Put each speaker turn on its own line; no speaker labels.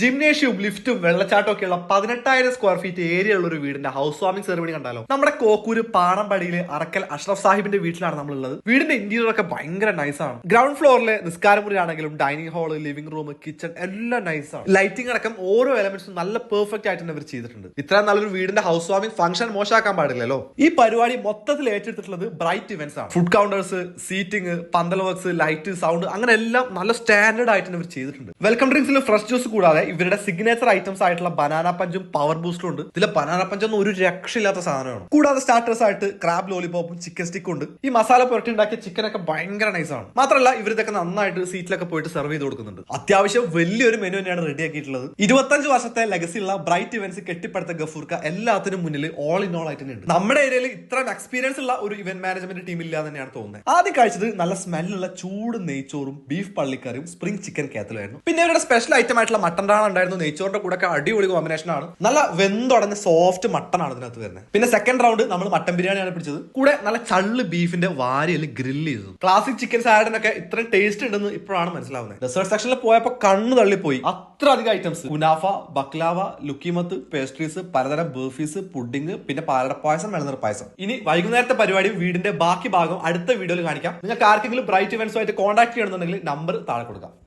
ജിംനേഷ്യവും ലിഫ്റ്റും വെള്ളച്ചാട്ടം ഒക്കെയുള്ള പതിനെട്ടായിരം സ്ക്വയർ ഫീറ്റ് ഏരിയ ഉള്ള ഒരു വീടിന്റെ ഹൗസ് വാമിംഗ് സെറമണി കണ്ടാലോ? നമ്മുടെ കോക്കൂര് പാണമ്പടിയിലെ അറക്കൽ അഷ്റഫ് സാഹിബിന്റെ വീട്ടിലാണ് നമ്മളുള്ളത്. വീടിന്റെ ഇന്റീരിയർ ഒക്കെ ഭയങ്കര നൈസ് ആണ്. ഗ്രൗണ്ട് ഫ്ലോറിലെ നിസ്കാരമുറിയാണെങ്കിലും dining hall living room kitchen എല്ലാം നൈസ് ആണ്. ലൈറ്റിംഗ് അടക്കം ഓരോ എലമെന്റ്സും നല്ല പെർഫെക്റ്റ് ആയിട്ട് അവർ ചെയ്തിട്ടുണ്ട്. ഇത്ര നല്ലൊരു വീടിന്റെ ഹൗസ് വാമിംഗ് ഫംഗ്ഷൻ മോശമാക്കാൻ പാടില്ലല്ലോ. ഈ പരിപാടി മൊത്തത്തിൽ ഏറ്റെടുത്തിട്ടുള്ളത് ബ്രൈറ്റ് ഇവന്റ്സ് ആണ്. Food counters seating pandal works light sound അങ്ങനെ എല്ലാം നല്ല സ്റ്റാൻഡേർഡ് ആയിട്ട് അവർ ചെയ്തിട്ടുണ്ട്. വെൽക്കം ഡ്രിങ്ക്സിൽ ഫ്രഷ് ജ്യൂസ് കൂടാതെ ഇവരുടെ സിഗ്നേച്ചർ ഐറ്റംസ് ആയിട്ടുള്ള ബനാന പഞ്ചും പവർ ബൂസ്റ്റും ഉണ്ട്. ഇതിലെ ബനാന പഞ്ചൊന്നും ഒരു രക്ഷയില്ലാത്ത സാധനമാണ്. കൂടാതെ സ്റ്റാർട്ടേഴ്സ് ആയിട്ട് ക്രാബ് ലോലിപോപ്പും ചിക്കൻ സ്റ്റിക്കും ഉണ്ട്. ഈ മസാല പുരട്ടി ഉണ്ടാക്കിയ ചിക്കൻ ഒക്കെ ഭയങ്കര നൈസ് ആണ്. മാത്രമല്ല ഇവർ ഇതൊക്കെ നന്നായിട്ട് സീറ്റിലൊക്കെ പോയിട്ട് സെർവ് ചെയ്ത് കൊടുക്കുന്നുണ്ട്. അത്യാവശ്യം വലിയൊരു മെനു തന്നെയാണ് റെഡിയാക്കിയിട്ടുള്ളത് ഇരുപത്തഞ്ച് വർഷത്തെ ലെഗസി ഉള്ള ബ്രൈറ്റ് ഇവന്റ്സ് കെട്ടിപ്പടുത്ത ഗഫൂർക്ക എല്ലാത്തിനും മുന്നിൽ ഓൾ ഇൻ ഓൾ ആയിട്ട് ഉണ്ട് നമ്മുടെ ഏരിയയിൽ ഇത്രയും എക്സ്പീരിയൻസ് ഉള്ള ഒരു ഇവന്റ് മാനേജ്മെന്റ് ടീം ഇല്ല തന്നെയാണ് തോന്നുന്നത് ആദ്യം കഴിച്ചത് നല്ല സ്മെല്ലുള്ള ചൂട് നെയ്ച്ചോറും ബീഫ് പള്ളിക്കറിയും സ്പ്രിംഗ് ചിക്കൻ കാത്തലുമായിരുന്നു പിന്നെ ഇവരുടെ സ്പെഷ്യൽ ഐറ്റം ആയിട്ടുള്ള മട്ടൻ ഉണ്ടായിരുന്നു നെയ്ച്ചോറിന്റെ കൂടെ ഒക്കെ അടിപൊളി കോമ്പിനേഷൻ ആണ്. നല്ല വെന്തുടഞ്ഞ സോഫ്റ്റ് മട്ടൺ ആണ് ഇതിനകത്ത് വരുന്നത്. പിന്നെ സെക്കൻഡ് റൗണ്ട് നമ്മൾ മട്ടൻ ബിരിയാണിയാണ് പിടിച്ചത്. കൂടെ നല്ല ചള്ള് ബീഫിന്റെ വാരിയിൽ ഗ്രില്ല് ചെയ്തു ക്ലാസിക് ചിക്കൻ സാലഡിനൊക്കെ ഇത്ര ടേസ്റ്റ് ഉണ്ടെന്ന് ഇപ്പോഴാണ് മനസ്സിലാവുന്നത്. ഡെസേർട്ട് സെക്ഷനിൽ പോയപ്പോൾ കണ്ണ് തള്ളിപ്പോയി. അത്ര അധികം ഐറ്റംസ് കുനാഫ ബക്ലാവ ലുക്കിമത്ത് പേസ്ട്രീസ് പലതരം ബർഫീസ് പുഡിംഗ് പിന്നെ പാലട പായസം വെള്ളനിറ പായസം. ഇനി വൈകുന്നേരത്തെ പരിപാടി വീടിന്റെ ബാക്കി ഭാഗം അടുത്ത വീഡിയോയിൽ കാണിക്കാം. നിങ്ങൾക്ക് ആർക്കെങ്കിലും ബ്രൈറ്റ് ഇവന്റ്സുമായിട്ട് കോൺടാക്ട് ചെയ്യണമെന്നുണ്ടെങ്കിൽ നമ്പർ താഴെ കൊടുക്കാം.